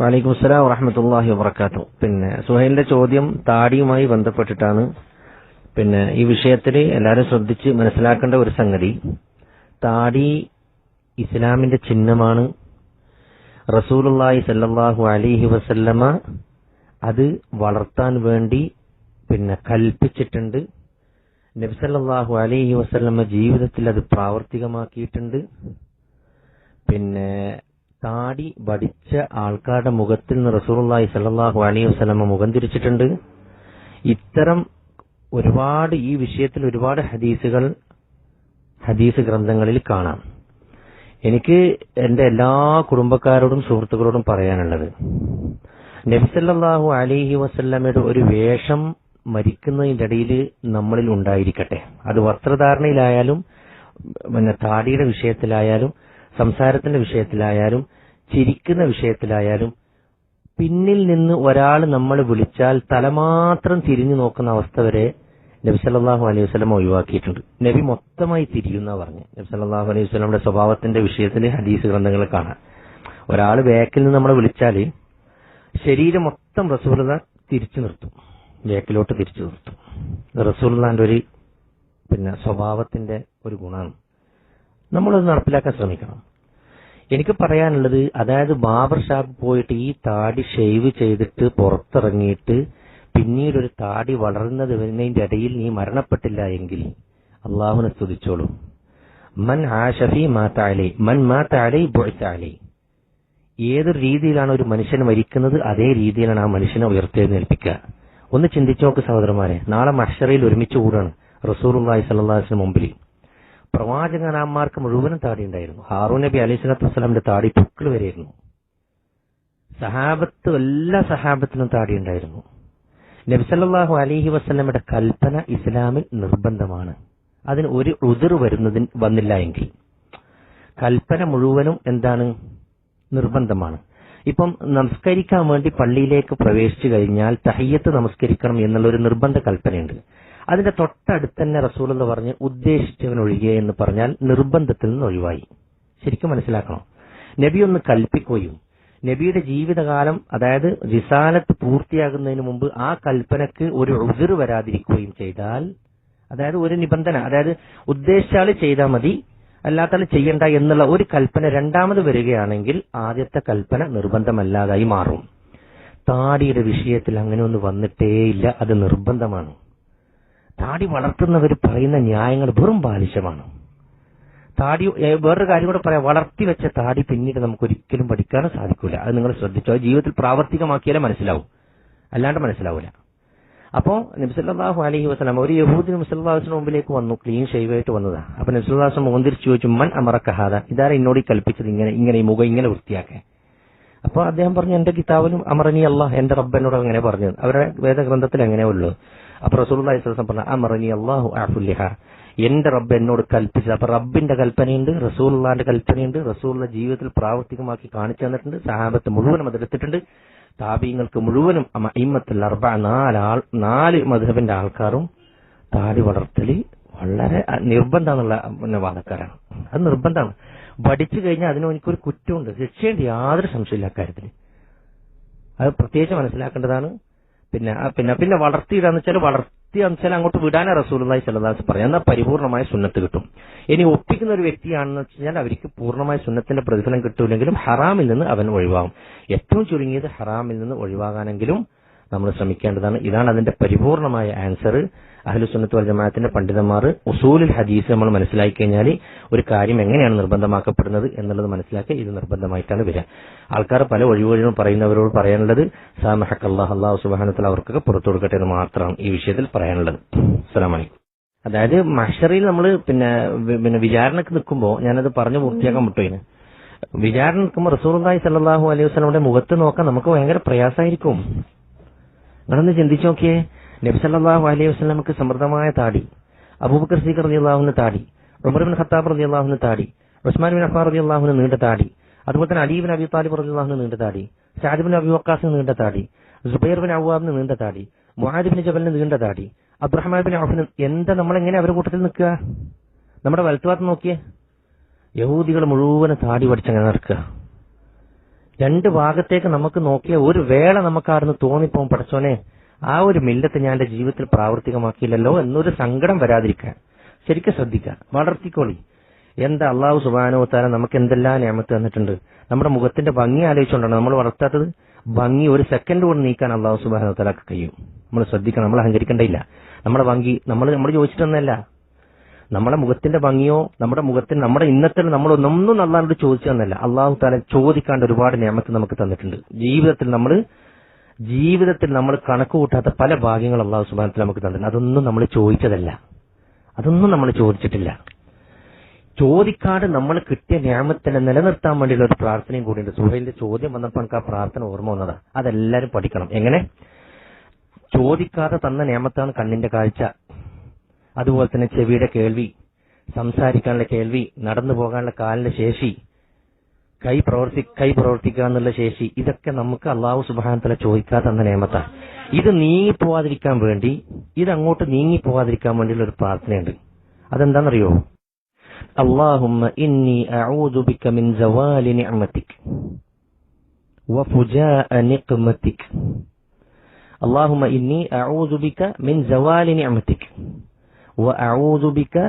വലൈക്കും അസ്സലാം വറഹമത്തല്ലാഹി വബർക്കാത്തു പിന്നെ സുഹൈലിന്റെ ചോദ്യം താടിയുമായി ബന്ധപ്പെട്ടിട്ടാണ്. പിന്നെ ഈ വിഷയത്തിൽ എല്ലാവരും ശ്രദ്ധിച്ച് മനസ്സിലാക്കേണ്ട ഒരു സംഗതി. താടി ഇസ്ലാമിന്റെ ചിഹ്നമാണ്. റസൂലുള്ളാഹി സല്ലാഹു അലിഹി വസല്ലമ അത് വളർത്താൻ വേണ്ടി പിന്നെ കൽപ്പിച്ചിട്ടുണ്ട്. നബ്സല്ലാഹു അലിഹി വസല്ലമ ജീവിതത്തിൽ അത് പ്രാവർത്തികമാക്കിയിട്ടുണ്ട്. പിന്നെ താടി വടിച്ച ആൾക്കാരുടെ മുഖത്തിൽ നിന്ന് റസൂലുള്ളാഹി സല്ലാഹു അലൈഹി വസല്ലമ മുഖം തിരിച്ചിട്ടുണ്ട്. ഇത്തരം ഒരുപാട് ഈ വിഷയത്തിൽ ഒരുപാട് ഹദീസുകൾ ഹദീസ് ഗ്രന്ഥങ്ങളിൽ കാണാം. എനിക്ക് എന്റെ എല്ലാ കുടുംബക്കാരോടും സുഹൃത്തുക്കളോടും പറയാനുള്ളത് നബിസല്ലാഹു അലിഹി വസല്ലമയുടെ ഒരു വേഷം മരിക്കുന്നതിന്റെ ഇടയിൽ നമ്മളിൽ ഉണ്ടായിരിക്കട്ടെ. അത് വസ്ത്രധാരണയിലായാലും പിന്നെ താടിയുടെ വിഷയത്തിലായാലും സംസാരത്തിന്റെ വിഷയത്തിലായാലും ചിരിക്കുന്ന വിഷയത്തിലായാലും പിന്നിൽ നിന്ന് ഒരാൾ നമ്മൾ വിളിച്ചാൽ തലമാത്രം തിരിഞ്ഞു നോക്കുന്ന അവസ്ഥ വരെ നബി സല്ലാഹു അലൈഹി വസ്ലം ഒഴിവാക്കിയിട്ടുണ്ട്. നബി മൊത്തമായി തിരിയുന്ന പറഞ്ഞു. നബി സല്ലാഹു അലൈഹി വസല്ലമയുടെ സ്വഭാവത്തിന്റെ വിഷയത്തിൽ ഹദീസ് ഗ്രന്ഥങ്ങൾ കാണാം. ഒരാൾ വേക്കിൽ നിന്ന് നമ്മളെ വിളിച്ചാൽ ശരീരം മൊത്തം റസൂലത തിരിച്ചു നിർത്തും. വേക്കിലോട്ട് തിരിച്ചു നിർത്തും. റസൂലിന്റെ ഒരു പിന്നെ സ്വഭാവത്തിന്റെ ഒരു ഗുണമാണ് നമ്മളത് നടപ്പിലാക്കാൻ ശ്രമിക്കണം. എനിക്ക് പറയാനുള്ളത് അതായത് ബാബർ ഷാപ്പ് പോയിട്ട് ഈ താടി ഷെയ്വ് ചെയ്തിട്ട് പുറത്തിറങ്ങിയിട്ട് പിന്നീട് ഒരു താടി വളർന്നത് വരുന്നതിന്റെ ഇടയിൽ നീ മരണപ്പെട്ടില്ല എങ്കിൽ അള്ളാഹുനെ സ്തുതിച്ചോളൂ. മൻ ആഷഫി മാത്താലി മൻ മാത്താലി ബൊഴത്താലി ഏതൊരു രീതിയിലാണ് ഒരു മനുഷ്യൻ മരിക്കുന്നത് അതേ രീതിയിലാണ് ആ മനുഷ്യനെ ഉയർത്തെഴുന്നേൽപ്പിക്കുക. ഒന്ന് ചിന്തിച്ചു നോക്ക് സഹോദരന്മാരെ നാളെ മഷറയിൽ ഒരുമിച്ച് കൂടാണ് റസൂർ അള്ളാഹി സല്ലാസിന് മുമ്പിൽ. പ്രവാചകനാന്മാർക്ക് മുഴുവനും താടി ഉണ്ടായിരുന്നു ഹാറൂൻ നബി അലൈഹി സ്വലാത്തു വസ്സലാമിന്റെ താടി പുക്കിൾ വരെയായിരുന്നു. സഹാബത്ത് എല്ലാ സഹാബത്തിനും താടി ഉണ്ടായിരുന്നു നബിസല്ലാഹു അലൈഹി വസ്ലമയുടെ കൽപ്പന ഇസ്ലാമിൽ നിർബന്ധമാണ്. അതിന് ഒരു ഉതിർ വരുന്നതിന് വന്നില്ല എങ്കിൽ. കൽപ്പന മുഴുവനും എന്താണ്? നിർബന്ധമാണ്. ഇപ്പം നമസ്കരിക്കാൻ വേണ്ടി പള്ളിയിലേക്ക് പ്രവേശിച്ചു കഴിഞ്ഞാൽ തഹയ്യത്ത് നമസ്കരിക്കണം എന്നുള്ള ഒരു നിർബന്ധ കൽപ്പനയുണ്ട്. അതിന്റെ തൊട്ടടുത്ത് തന്നെ റസൂൽ എന്ന് പറഞ്ഞ് ഉദ്ദേശിച്ചവൻ ഒഴികെ എന്ന് പറഞ്ഞാൽ നിർബന്ധത്തിൽ നിന്ന് ഒഴിവായി. ശരിക്കും മനസ്സിലാക്കണം. നബി ഒന്ന് കൽപ്പിക്കുകയും നബിയുടെ ജീവിതകാലം അതായത് റിസാലത്ത് പൂർത്തിയാകുന്നതിന് മുമ്പ് ആ കൽപ്പനക്ക് ഒരു ഉതിർ വരാതിരിക്കുകയും ചെയ്താൽ അതായത് ഒരു നിബന്ധന അതായത് ഉദ്ദേശിച്ചാൽ ചെയ്താൽ മതി അല്ലാത്താൽ ചെയ്യണ്ട എന്നുള്ള ഒരു കൽപ്പന രണ്ടാമത് വരികയാണെങ്കിൽ ആദ്യത്തെ കൽപ്പന നിർബന്ധമല്ലാതായി മാറും. താടിയുടെ വിഷയത്തിൽ അങ്ങനെ ഒന്ന് വന്നിട്ടേയില്ല. അത് നിർബന്ധമാണ്. താടി വളർത്തുന്നവർ പറയുന്ന ന്യായങ്ങൾ വെറും ബാലിശമാണ്. താടി വേറൊരു കാര്യം കൂടെ പറയാം. വളർത്തി വെച്ച താടി പിന്നീട് നമുക്ക് ഒരിക്കലും പഠിക്കാനും സാധിക്കില്ല അത് നിങ്ങൾ ശ്രദ്ധിച്ചോ. ജീവിതത്തിൽ പ്രാവർത്തികമാക്കിയാലേ മനസ്സിലാവും. അല്ലാണ്ട് മനസ്സിലാവില്ല അപ്പോ നബ്സല്ലാഹു അലഹി വസ്ലാം ഒരു യഹൂദി നബ്സല്ലാസിന് മുമ്പിലേക്ക് വന്നു. ക്ലീൻ ഷെയ്വായിട്ട് വന്നതാ. അപ്പൊ നബ്സല്ലാസ് മുഖന്തിരിച്ചു ചോദിച്ചു മൻ അമറക്കഹാദ ഇതാരെ എന്നോട് കൽപ്പിച്ചത്? ഇങ്ങനെ ഇങ്ങനെ ഈ മുഖം ഇങ്ങനെ വൃത്തിയാക്കേ അപ്പൊ അദ്ദേഹം പറഞ്ഞു എന്റെ കിതാബിലും അമറനി അല്ല എന്റെ റബ്ബനോട് അങ്ങനെ പറഞ്ഞത്. അവരുടെ വേദഗ്രന്ഥത്തിൽ എങ്ങനെ അപ്പൊ സ്വലം പറഞ്ഞു അമറനി അള്ളാഹു ആഫുല്ലിഹ എന്റെ റബ്ബ് എന്നോട് കൽപ്പിച്ചത്. അപ്പൊ റബ്ബിന്റെ കൽപ്പനയുണ്ട് റസൂലുള്ളാന്റെ കൽപ്പനയുണ്ട് റസൂലുള്ള ജീവിതത്തിൽ പ്രാവർത്തികമാക്കി കാണിച്ചു തന്നിട്ടുണ്ട് സഹാബത്ത് മുഴുവനും അതെടുത്തിട്ടുണ്ട് താപീങ്ങൾക്ക് മുഴുവനും ഇമ്മത്തിൽ അർബ നാലാൾ നാല് മധുഹബിന്റെ ആൾക്കാരും താടി വളർത്തൽ വളരെ നിർബന്ധമെന്നുള്ള പിന്നെ വാദക്കാരാണ്. അത് നിർബന്ധമാണ്. പഠിച്ചു കഴിഞ്ഞാൽ അതിന് എനിക്കൊരു കുറ്റമുണ്ട്. ശിക്ഷയുണ്ട്. യാതൊരു സംശയമില്ല അക്കാര്യത്തിൽ. അത് പ്രത്യേകിച്ച് മനസ്സിലാക്കേണ്ടതാണ്. പിന്നെ പിന്നെ പിന്നെ വളർത്തിയിടാന്ന് വെച്ചാൽ വളർത്തിയാന്ന് വെച്ചാൽ അങ്ങോട്ട് വിടാനേ റസൂലി ചിലതാസ് പറയാം എന്നാൽ പരിപൂർണമായ സുന്നത്ത് കിട്ടും. ഇനി ഒപ്പിക്കുന്ന ഒരു വ്യക്തിയാണെന്ന് വെച്ചാൽ അവർക്ക് പൂർണമായ സുന്നത്തിന്റെ പ്രതിഫലം കിട്ടൂലെങ്കിലും ഹറാമിൽ നിന്ന് അവൻ ഒഴിവാകും. ഏറ്റവും ചുരുങ്ങിയത് ഹറാമിൽ നിന്ന് ഒഴിവാകാനെങ്കിലും നമ്മൾ ശ്രമിക്കേണ്ടതാണ്. ഇതാണ് അതിന്റെ പരിപൂർണമായ ആൻസർ അഹ്ലുസുന്നത്ത് വൽ ജമാഅത്തിന്റെ പണ്ഡിതന്മാർ ഉസൂലിൽ ഹദീസ് നമ്മൾ മനസ്സിലാക്കി കഴിഞ്ഞാൽ ഒരു കാര്യം എങ്ങനെയാണ് നിർബന്ധമാക്കപ്പെടുന്നത് എന്നുള്ളത് മനസ്സിലാക്കി ഇത് നിർബന്ധമായിട്ടാണ് വരിക. ആൾക്കാർ പല ഒഴിവുകളും പറയുന്നവരോട് പറയാനുള്ളത് സാമഹക്ക് അള്ളാഹ് സുബാനത്തിൽ അവർക്കൊക്കെ പുറത്തു കൊടുക്കട്ടെ എന്ന് മാത്രമാണ് ഈ വിഷയത്തിൽ പറയാനുള്ളത്. അസ്സലാമലൈക്കും അതായത് മഷറിയിൽ നമ്മൾ പിന്നെ പിന്നെ വിചാരണക്ക് നിൽക്കുമ്പോൾ ഞാനത് പറഞ്ഞു പൂർത്തിയാക്കാൻ മുട്ടുകയാണ് വിചാരണ നിൽക്കുമ്പോൾ റസൂർദായി സല്ലാഹു അലൈഹി വസ്ലമുടെ മുഖത്ത് നോക്കാൻ നമുക്ക് ഭയങ്കര പ്രയാസമായിരിക്കും. നിങ്ങളൊന്ന് ചിന്തിച്ചു നോക്കിയേ. നബി സല്ലല്ലാഹു അലൈഹി വസ്ലമക്ക് സമൃദ്ധമായ താടി അബൂബക്കർ സീഖർ റളിയല്ലാഹുവിന് താടി ഉമർ ബിൻ ഖത്താബ് അള്ളാഹുന് താടി ഉസ്മാൻ ബിൻ അഫ്ഫാൻ അള്ളാഹുന് നീണ്ട താടി അതുപോലെ തന്നെ അലീബിൻ അബി താലിബ് റളിയല്ലാഹുവിന് നീണ്ട താടി സഅദ് ബിൻ അബി വക്കാസിന് നീണ്ട താടി സുബൈർ ബിൻ അവാബിന് നീണ്ട താടി മുഹാദിബിൻ ബിൻ ജബലിന് നീണ്ട താടി അബ്ദുറഹ്മാൻ ബിൻ അഫിന് എന്താ നമ്മളെങ്ങനെ അവരുടെ കൂട്ടത്തിൽ നിൽക്കുക? നമ്മുടെ വലത്തുഭാഗത്ത് നോക്കിയേ. യഹൂദികൾ മുഴുവൻ താടി പഠിച്ചങ്ങനെ നടക്കുക. രണ്ട് ഭാഗത്തേക്ക് നമുക്ക് നോക്കിയ ഒരു വേള നമുക്കാർന്ന് തോന്നിപ്പോവും പടച്ചോനെ ആ ഒരു മില്ലത്ത് ഞാൻ എന്റെ ജീവിതത്തിൽ പ്രാവർത്തികമാക്കിയില്ലല്ലോ എന്നൊരു സങ്കടം വരാതിരിക്കാൻ. ശരിക്കും ശ്രദ്ധിക്കുക. വളർത്തിക്കോളി. എന്താ അള്ളാഹു സുബാനോ താരം നമുക്ക് എന്തെല്ലാം നിയമത്ത് തന്നിട്ടുണ്ട്? നമ്മുടെ മുഖത്തിന്റെ ഭംഗി ആലോചിച്ചുകൊണ്ടാണ് നമ്മൾ വളർത്താത്തത്. ഭംഗി ഒരു സെക്കൻഡ് കൊണ്ട് നീക്കാൻ അള്ളാഹു സുബാനോ കഴിയും. നമ്മൾ ശ്രദ്ധിക്കണം. നമ്മൾ അഹങ്കരിക്കേണ്ടയില്ല നമ്മുടെ ഭംഗി നമ്മൾ നമ്മൾ ചോദിച്ചിട്ടൊന്നല്ല നമ്മുടെ മുഖത്തിന്റെ ഭംഗിയോ നമ്മുടെ മുഖത്തിന് നമ്മുടെ ഇന്നത്തിൽ നമ്മൾ ഒന്നും അള്ളാഹിനോട് ചോദിച്ചതെന്നല്ല അള്ളാഹു താല ചോദിക്കാണ്ട് ഒരുപാട് നിയമത്ത് നമുക്ക് തന്നിട്ടുണ്ട്. ജീവിതത്തിൽ നമ്മൾ ജീവിതത്തിൽ നമ്മൾ കണക്ക് കൂട്ടാത്ത പല ഭാഗ്യങ്ങൾ അള്ളാഹു സുബാനത്തിൽ നമുക്ക് തന്നിട്ടുണ്ട്. അതൊന്നും നമ്മൾ ചോദിച്ചതല്ല. അതൊന്നും നമ്മൾ ചോദിച്ചിട്ടില്ല. ചോദിക്കാതെ നമ്മൾ കിട്ടിയ ന്യാമത്തിനെ നിലനിർത്താൻ വേണ്ടിയുള്ള ഒരു പ്രാർത്ഥനയും കൂടിയുണ്ട്. സുഹൈലിന്റെ ചോദ്യം വന്നപ്പോൾ എനിക്ക് ആ പ്രാർത്ഥന ഓർമ്മ വന്നതാ. അതെല്ലാരും പഠിക്കണം. എങ്ങനെ? ചോദിക്കാതെ തന്ന നിയമത്താണ് കണ്ണിന്റെ കാഴ്ച. അതുപോലെ തന്നെ ചെവിയുടെ കേൾവി സംസാരിക്കാനുള്ള കേൾവി നടന്നു പോകാനുള്ള കാലിന്റെ ശേഷി കൈ പ്രവർത്തി കൈ പ്രവർത്തിക്കുക എന്നുള്ള ശേഷി. ഇതൊക്കെ നമുക്ക് അള്ളാഹു സുബാനത്തല ചോദിക്കാതെ തന്ന നിയമത്താണ്. ഇത് നീങ്ങിപ്പോവാതിരിക്കാൻ വേണ്ടി ഇത് അങ്ങോട്ട് നീങ്ങിപ്പോവാതിരിക്കാൻ വേണ്ടിയുള്ള ഒരു പ്രാർത്ഥനയുണ്ട്. അതെന്താണെന്നറിയോ? അള്ളാഹുമ്മ ഇന്നി ബിക മിൻ ഇന്നി ബിക മിൻ ബിക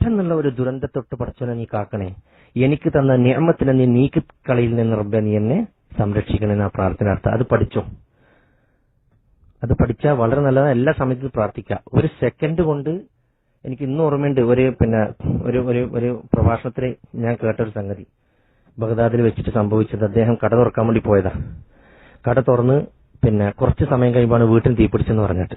പെട്ടെന്നുള്ള ഒരു ദുരന്തത്തൊട്ട് പടച്ചോനെ നീ കാക്കണേ. എനിക്ക് തന്ന നിയമത്തിനെ നീ നീക്കി കളയിൽ നിന്ന് റബ്ബെ നീ എന്നെ സംരക്ഷിക്കണമെന്ന് പ്രാർത്ഥന അർത്ഥം. അത് പഠിച്ചോ? അത് പഠിച്ചാൽ വളരെ നല്ലതാണ് എല്ലാ സമയത്തും പ്രാർത്ഥിക്കുക ഒരു സെക്കൻഡ് കൊണ്ട് എനിക്ക് ഇന്നും ഓർമ്മയുണ്ട് ഒരു പിന്നെ ഒരു ഒരു ഒരു പ്രഭാഷണത്തിൽ ഞാൻ കേട്ട ഒരു സംഗതി. ബഗ്ദാദിൽ വെച്ചിട്ട് സംഭവിച്ചത്. അദ്ദേഹം കട തുറക്കാൻ വേണ്ടി പോയതാ. കട തുറന്ന് പിന്നെ കുറച്ച് സമയം കഴിയുമ്പോൾ വീട്ടിൽ തീപിടിച്ചെന്ന് പറഞ്ഞിട്ട്.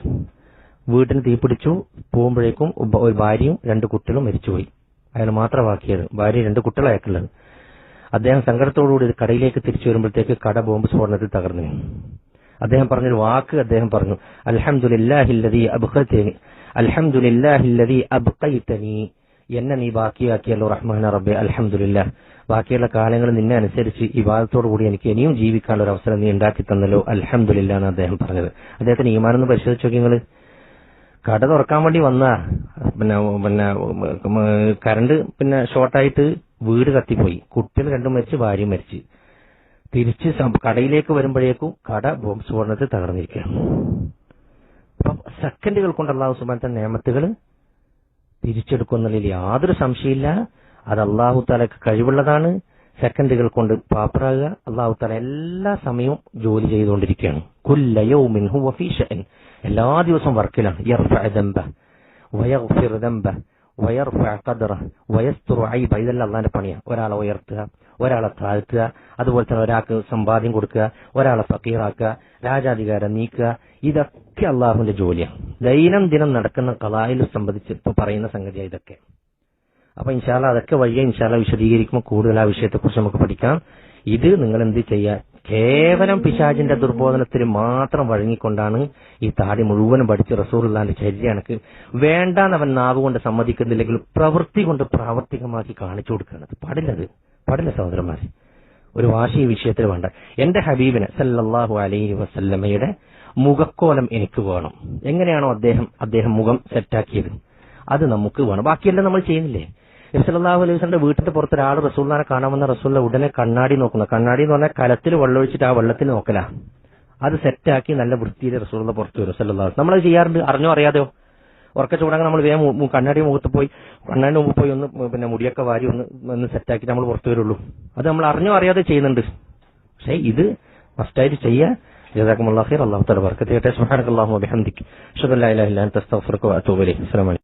വീട്ടിന് തീപിടിച്ചു പോകുമ്പോഴേക്കും ഒരു ഭാര്യയും രണ്ട് കുട്ടികളും മരിച്ചുപോയി. അയാൾ മാത്രം ബാക്കിയത് ഭാര്യ രണ്ട് കുട്ടികൾ അയക്കുള്ളത് അദ്ദേഹം സങ്കടത്തോടുകൂടി കടയിലേക്ക് തിരിച്ചു വരുമ്പോഴത്തേക്ക് കട ബോംബ് സ്ഫോടനത്തിൽ തകർന്നു. അദ്ദേഹം പറഞ്ഞൊരു വാക്ക് അദ്ദേഹം പറഞ്ഞു. അൽഹംദുലില്ലാഹില്ലദീ അബ്ഖതനി. എന്നെ നീ ബാക്കിയാക്കിയല്ലോ റഹ്മാൻ റബ്ബെ അൽഹംദുലില്ലാ ബാക്കിയുള്ള കാലങ്ങൾ നിന്നെ അനുസരിച്ച് ഈ കൂടി എനിക്ക് ഇനിയും ജീവിക്കാനുള്ള ഒരു അവസരം നീ ഉണ്ടാക്കി തന്നല്ലോ അൽഹംദുലില്ലാ എന്ന് അദ്ദേഹം പറഞ്ഞത്. അദ്ദേഹത്തിന് ഈമാനൊന്ന് പരിശോധിച്ചു നോക്കി കട തുറക്കാൻ വേണ്ടി വന്ന. പിന്നെ പിന്നെ കറണ്ട് പിന്നെ ഷോർട്ടായിട്ട് വീട് കത്തിപ്പോയി. കുട്ടികൾ രണ്ടും മരിച്ച് ഭാര്യ മരിച്ച്. തിരിച്ച് കടയിലേക്ക് വരുമ്പോഴേക്കും കട ബോംബ് സ്ഫോടനത്തിൽ തകർന്നിരിക്കുകയാണ്. അപ്പം സെക്കൻഡുകൾ കൊണ്ട് അള്ളാഹു സുബാനത്തെ നിയമത്തുകൾ തിരിച്ചെടുക്കുന്നതിൽ യാതൊരു സംശയമില്ല അത് അള്ളാഹു താലക്ക് കഴിവുള്ളതാണ്. സെക്കൻഡുകൾ കൊണ്ട് പാപ്പറാകുക അള്ളാഹു താല എല്ലാ സമയവും ജോലി ചെയ്തുകൊണ്ടിരിക്കുകയാണ്. എല്ലാ ദിവസവും വർക്കിലാണ്. ഐബ അള്ളാന്റെ പണിയാണ് ഒരാളെ ഉയർത്തുക ഒരാളെ താഴ്ത്തുക അതുപോലെ തന്നെ ഒരാൾക്ക് സമ്പാദ്യം കൊടുക്കുക ഒരാളെ ഫക്കീറാക്കുക രാജാധികാരം നീക്കുക ഇതൊക്കെ അള്ളാഹുവിന്റെ ജോലിയാണ് ദൈനം ദിനം നടക്കുന്ന കലായിൽ സംബന്ധിച്ച് ഇപ്പൊ പറയുന്ന സംഗതിയാണ് ഇതൊക്കെ. അപ്പൊ ഇൻഷാല്ല അതൊക്കെ വഴിയെ ഇൻഷാല്ല വിശദീകരിക്കുമ്പോൾ കൂടുതൽ ആ വിഷയത്തെക്കുറിച്ച് നമുക്ക് പഠിക്കാം. ഇത് നിങ്ങൾ എന്ത് ചെയ്യുക കേവലം പിശാജിന്റെ ദുർബോധനത്തിന് മാത്രം വഴങ്ങിക്കൊണ്ടാണ് ഈ താടി മുഴുവനും പഠിച്ച് റസൂറുല്ലാന്റെ വേണ്ടാന്ന് അവൻ നാവ് കൊണ്ട് സമ്മതിക്കുന്നില്ലെങ്കിൽ പ്രവൃത്തി കൊണ്ട് പ്രാവർത്തികമാക്കി കാണിച്ചു കൊടുക്കുന്നത് പാടില്ലത് പാടില്ല സഹോദരന്മാരെ. ഒരു വാശി വിഷയത്തിൽ വേണ്ട. എന്റെ ഹബീബിന് സല്ലാഹു അലൈഹി വസല്ലമ്മയുടെ മുഖക്കോലം എനിക്ക് വേണം. എങ്ങനെയാണോ അദ്ദേഹം അദ്ദേഹം മുഖം സെറ്റാക്കിയത് അത് നമുക്ക് വേണം. ബാക്കിയെല്ലാം നമ്മൾ ചെയ്യുന്നില്ലേ? നബ്സലാഹു അലൈഹി വസ്ലന്റെ വീട്ടിന്റെ പുറത്ത് ഒരാൾ റസൂലിനെ കാണാമെന്ന റസൂലിനെ ഉടനെ കണ്ണാടി നോക്കുന്നു. കണ്ണാടി എന്ന് പറഞ്ഞാൽ കലത്തിൽ വെള്ളമൊഴിച്ചിട്ട് ആ വെള്ളത്തിൽ നോക്കല. അത് സെറ്റാക്കി നല്ല വൃത്തിയിൽ റസൂലിനെ പുറത്ത് വരും സല്ലാഹു നമ്മളത് ചെയ്യാറുണ്ട്. അറിഞ്ഞോ അറിയാതെയോ? ഉറക്ക ചൂടാങ്ങി നമ്മൾ വേഗം കണ്ണാടി മുഖത്ത് പോയി കണ്ണാടി മുമ്പ് പോയി ഒന്ന് പിന്നെ മുടിയൊക്കെ വാരി ഒന്ന് ഒന്ന് സെറ്റാക്കി നമ്മൾ പുറത്തു വരുള്ളൂ. അത് നമ്മൾ അറിഞ്ഞോ അറിയാതെ ചെയ്യുന്നുണ്ട്. പക്ഷേ ഇത് മസ്റ്റായിട്ട് ചെയ്യുക ജസാക്കുമുള്ള അള്ളാഹു തല വർക്കത്തെ സുഹാനക്കല്ലാഹു അബിഹന്ദിക്ക് ഷുഖല്ലാ ഇലാഹില്ലാൻ തസ്തഫർക്ക് അത്തൂബലി അസ്സലാമലൈക്കും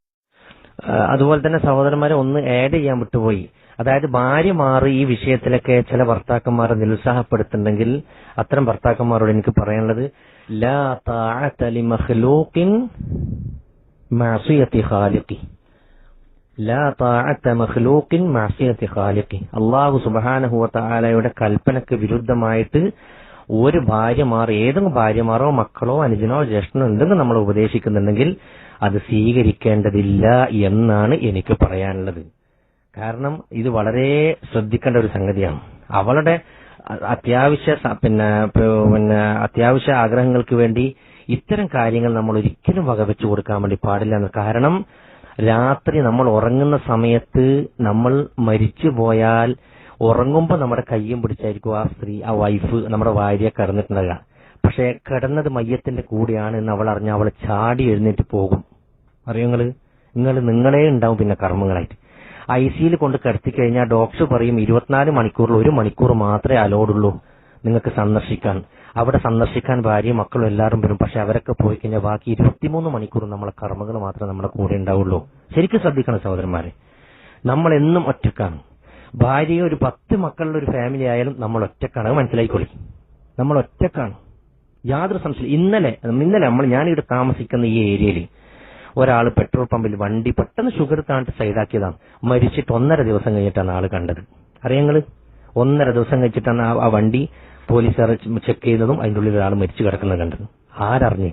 അതുപോലെ തന്നെ സഹോദരന്മാരെ ഒന്ന് ആഡ് ചെയ്യാൻ വിട്ടുപോയി. അതായത് ഭാര്യ മാറി ഈ വിഷയത്തിലൊക്കെ ചില ഭർത്താക്കന്മാരെ നിരുത്സാഹപ്പെടുത്തുന്നുണ്ടെങ്കിൽ അത്തരം ഭർത്താക്കന്മാരോട് എനിക്ക് പറയാനുള്ളത് ലാ താഴത്തലി മഹ്ലൂക്കിൻ ഖാലിഖി. ലാ താഴത്ത മഖ്ലൂഖിൻ മഅസിയത്തി ഖാലിഖി. വ തആലയുടെ കൽപ്പനക്ക് വിരുദ്ധമായിട്ട് ഒരു ഭാര്യമാർ ഏതെങ്കിലും ഭാര്യമാരോ മക്കളോ അനുജനോ ജ്യേഷ്ഠനോ എന്തെങ്കിലും നമ്മൾ ഉപദേശിക്കുന്നുണ്ടെങ്കിൽ അത് സ്വീകരിക്കേണ്ടതില്ല എന്നാണ് എനിക്ക് പറയാനുള്ളത്. കാരണം ഇത് വളരെ ശ്രദ്ധിക്കേണ്ട ഒരു സംഗതിയാണ്. അവളുടെ അത്യാവശ്യ പിന്നെ പിന്നെ അത്യാവശ്യ ആഗ്രഹങ്ങൾക്ക് വേണ്ടി ഇത്തരം കാര്യങ്ങൾ നമ്മൾ ഒരിക്കലും വകവെച്ചു കൊടുക്കാൻ വേണ്ടി പാടില്ല കാരണം രാത്രി നമ്മൾ ഉറങ്ങുന്ന സമയത്ത് നമ്മൾ മരിച്ചു പോയാൽ ഉറങ്ങുമ്പോൾ നമ്മുടെ കയ്യും പിടിച്ചായിരിക്കും ആ സ്ത്രീ ആ വൈഫ് നമ്മുടെ ഭാര്യ കിടന്നിട്ടുണ്ടാകുക പക്ഷെ കിടന്നത് മയ്യത്തിന്റെ കൂടെയാണ് എന്ന് അവൾ അറിഞ്ഞ അവൾ ചാടി എഴുന്നേറ്റ് പോകും. അറിയോ നിങ്ങൾ? നിങ്ങൾ നിങ്ങളെ ഉണ്ടാവും പിന്നെ കർമ്മങ്ങളായിട്ട്. ഐ സിയിൽ കൊണ്ട് കിടത്തി കഴിഞ്ഞാൽ ഡോക്ടർ പറയും ഇരുപത്തിനാല് മണിക്കൂറിൽ ഒരു മണിക്കൂർ മാത്രമേ അലോടുള്ളൂ നിങ്ങൾക്ക് സന്ദർശിക്കാൻ. അവിടെ സന്ദർശിക്കാൻ ഭാര്യയും മക്കളും എല്ലാവരും വരും. പക്ഷെ അവരൊക്കെ പോയി കഴിഞ്ഞാൽ ബാക്കി ഇരുപത്തിമൂന്ന് മണിക്കൂർ നമ്മളെ കർമ്മങ്ങൾ മാത്രമേ നമ്മുടെ കൂടെ ഉണ്ടാവുള്ളൂ. ശരിക്കും ശ്രദ്ധിക്കണം സഹോദരന്മാരെ. നമ്മൾ എന്നും ഒറ്റക്കാണ്. ഭാര്യയെ ഒരു പത്ത് മക്കളുടെ ഒരു ഫാമിലി ആയാലും നമ്മൾ ഒറ്റക്കാണ്. മനസ്സിലായിക്കൊള്ളി നമ്മൾ ഒറ്റക്കാണ്. യാതൊരു സംശയം ഇന്നലെ ഇന്നലെ നമ്മൾ ഞാനിവിടെ താമസിക്കുന്ന ഈ ഏരിയയിൽ ഒരാൾ പെട്രോൾ പമ്പിൽ വണ്ടി പെട്ടെന്ന് ഷുഗർ താണ്ട് സൈഡാക്കിയതാണ് മരിച്ചിട്ട് ഒന്നര ദിവസം കഴിഞ്ഞിട്ടാണ് ആൾ കണ്ടത്. അറിയങ്ങൾ ഒന്നര ദിവസം കഴിച്ചിട്ടാണ് ആ- വണ്ടി പോലീസുകാർ ചെക്ക് ചെയ്തതും അതിന്റെ ഉള്ളിൽ ഒരാൾ മരിച്ചു കിടക്കുന്നത് കണ്ടത്. ആരറിഞ്ഞു?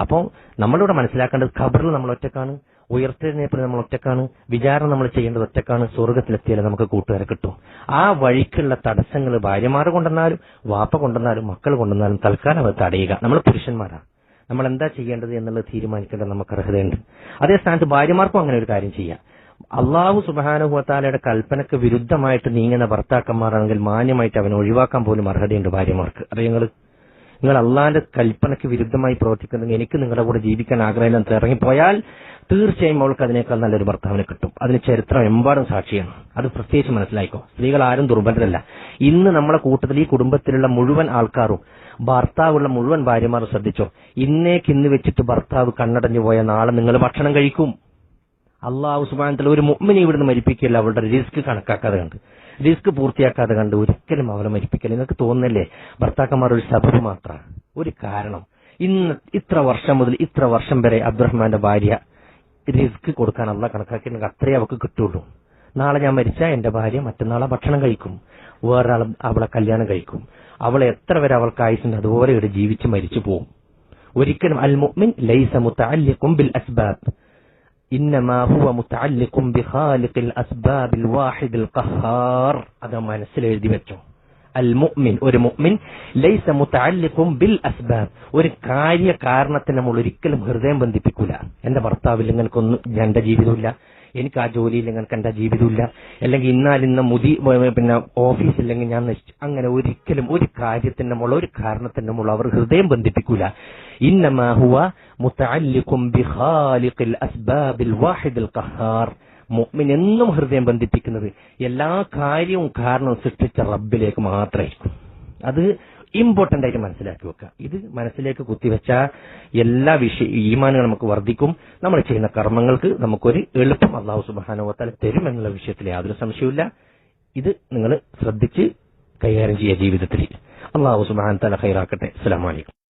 അപ്പോൾ നമ്മളിവിടെ മനസ്സിലാക്കേണ്ടത് ഖബറിൽ നമ്മൾ ഒറ്റക്കാണ്. ഉയർത്തെഴുന്നേപ്പിൽ നമ്മൾ ഒറ്റക്കാണ്. വിചാരണ നമ്മൾ ചെയ്യേണ്ടത് ഒറ്റക്കാണ്. സ്വർഗത്തിലെത്തിയാലേ നമുക്ക് കൂട്ടുകാരെ കിട്ടും. ആ വഴിക്കുള്ള തടസ്സങ്ങൾ ഭാര്യമാർ കൊണ്ടുവന്നാലും വാപ്പ കൊണ്ടുവന്നാലും മക്കൾ കൊണ്ടുവന്നാലും തൽക്കാലം അത് തടയുക. നമ്മൾ പുരുഷന്മാരാണ് നമ്മൾ എന്താ ചെയ്യേണ്ടത് എന്നുള്ളത് തീരുമാനിക്കേണ്ടത് നമുക്ക് അർഹതയുണ്ട്. അതേ സ്ഥാനത്ത് ഭാര്യമാർക്കും അങ്ങനെ ഒരു കാര്യം ചെയ്യാം. അള്ളാഹു സുബാനുഭവത്താലയുടെ കൽപ്പനക്ക് വിരുദ്ധമായിട്ട് നീങ്ങുന്ന ഭർത്താക്കന്മാരാണെങ്കിൽ മാന്യമായിട്ട് അവനെ ഒഴിവാക്കാൻ പോലും അർഹതയുണ്ട് ഭാര്യമാർക്ക്. അറിയങ്ങൾ നിങ്ങൾ നിങ്ങൾ അള്ളാന്റെ കൽപ്പനയ്ക്ക് വിരുദ്ധമായി പ്രവർത്തിക്കുന്നെങ്കിൽ എനിക്ക് നിങ്ങളുടെ കൂടെ ജീവിക്കാൻ ആഗ്രഹം ഇറങ്ങിപ്പോയാൽ തീർച്ചയായും അവൾക്ക് അതിനേക്കാൾ നല്ലൊരു ഭർത്താവിനെ കിട്ടും. അതിന് ചരിത്രം എമ്പാടും സാക്ഷിയാണ്. അത് പ്രത്യേകിച്ച് മനസ്സിലായിക്കോ? സ്ത്രീകൾ ആരും ദുർബലരല്ല. ഇന്ന് നമ്മളെ കൂട്ടത്തിൽ ഈ കുടുംബത്തിലുള്ള മുഴുവൻ ആൾക്കാരും ഭർത്താവുള്ള മുഴുവൻ ഭാര്യമാരും ശ്രദ്ധിച്ചോ? ഇന്നേക്ക് ഇന്ന് വെച്ചിട്ട് ഭർത്താവ് കണ്ണടഞ്ഞു പോയ നാളെ നിങ്ങൾ ഭക്ഷണം കഴിക്കും. അള്ളാഹു സുബാനത്തിൽ ഒരു മുമ്മിനെ ഇവിടുന്ന് മരിപ്പിക്കില്ല അവളുടെ റിസ്ക് കണക്കാക്കാതെ കണ്ട്. റിസ്ക് പൂർത്തിയാക്കാതെ കണ്ട് ഒരിക്കലും അവളെ മരിപ്പിക്കില്ല നിങ്ങൾക്ക് തോന്നുന്നില്ലേ? ഭർത്താക്കന്മാർ ഒരു സബബ് മാത്രമാണ്. ഒരു കാരണം. ഇന്ന് ഇത്ര വർഷം മുതൽ ഇത്ര വർഷം വരെ അബ്ദുറഹ്മാന്റെ ഭാര്യ റിസ്ക് കൊടുക്കാൻ അള്ള കണക്കാക്കി അത്രേ അവൾക്ക് കിട്ടുള്ളൂ. നാളെ ഞാൻ മരിച്ചാൽ എന്റെ ഭാര്യ മറ്റന്നാളെ ഭക്ഷണം കഴിക്കും. വേറൊരാൾ അവളെ കല്യാണം കഴിക്കും. അവൾ എത്ര വരെ അവൾക്ക് ആയുസുണ്ട് അതുപോലെ ഇവിടെ ജീവിച്ച് മരിച്ചു പോകും ഒരിക്കലും അൽ മുഅ്മിൻ ലൈസ മുതഅല്ലിഖും ബിൽ അസ്ബാബ്. ഇന്നമാ ഹുവ അസ്ബാബിൽ വാഹിദിൽ ഖഹാർ. അത് മനസ്സിലെഴുതി വെച്ചോ. അൽ മുഅ്മിൻ ഒരു മുഅ്മിൻ ലൈസ മുതഅല്ലിഖും ബിൽ അസ്ബാബ്. ഒരു കാര്യ കാരണത്തിന് നമ്മൾ ഒരിക്കലും ഹൃദയം ബന്ധിപ്പിക്കൂല. എന്റെ ഭർത്താവിൽ നിങ്ങൾക്കൊന്നും എന്റെ ജീവിതമില്ല എനിക്ക് ആ ജോലിയിൽ നിങ്ങൾക്ക് എന്റെ ജീവിതമില്ല അല്ലെങ്കിൽ ഇന്നാൽ ഇന്ന് മുതി പിന്നെ ഓഫീസില്ലെങ്കിൽ ഞാൻ നശിച്ചു അങ്ങനെ ഒരിക്കലും ഒരു കാര്യത്തിന് നമ്മൾ ഒരു കാരണത്തിന് നമ്മൾ അവർ ഹൃദയം ബന്ധിപ്പിക്കൂല. ഇന്നമാ ഹുവ മുതഅല്ലിഖും ബിഖാലിഖിൽ അസ്ബാബിൽ വാഹിദിൽ ഖഹാർ. മുഅ്മിൻ എന്നും ഹൃദയം ബന്ധിപ്പിക്കുന്നത് എല്ലാ കാര്യവും കാരണവും സൃഷ്ടിച്ച റബ്ബിലേക്ക് മാത്രമായിരിക്കും. അത് ഇമ്പോർട്ടന്റ് ആയിട്ട് മനസ്സിലാക്കി വെക്കുക. ഇത് മനസ്സിലേക്ക് കുത്തിവെച്ച എല്ലാ വിഷയ ഈമാനുകൾ നമുക്ക് വർദ്ധിക്കും. നമ്മൾ ചെയ്യുന്ന കർമ്മങ്ങൾക്ക് നമുക്കൊരു എളുപ്പം അള്ളാഹു സുബാനുവത്താൽ തരും എന്നുള്ള വിഷയത്തിൽ യാതൊരു സംശയവുമില്ല. ഇത് നിങ്ങൾ ശ്രദ്ധിച്ച് കൈകാര്യം ചെയ്യുക ജീവിതത്തിൽ. അള്ളാഹു സുബാൻ തല ഹൈറാക്കട്ടെ അസ്സലാമു അലൈക്കും.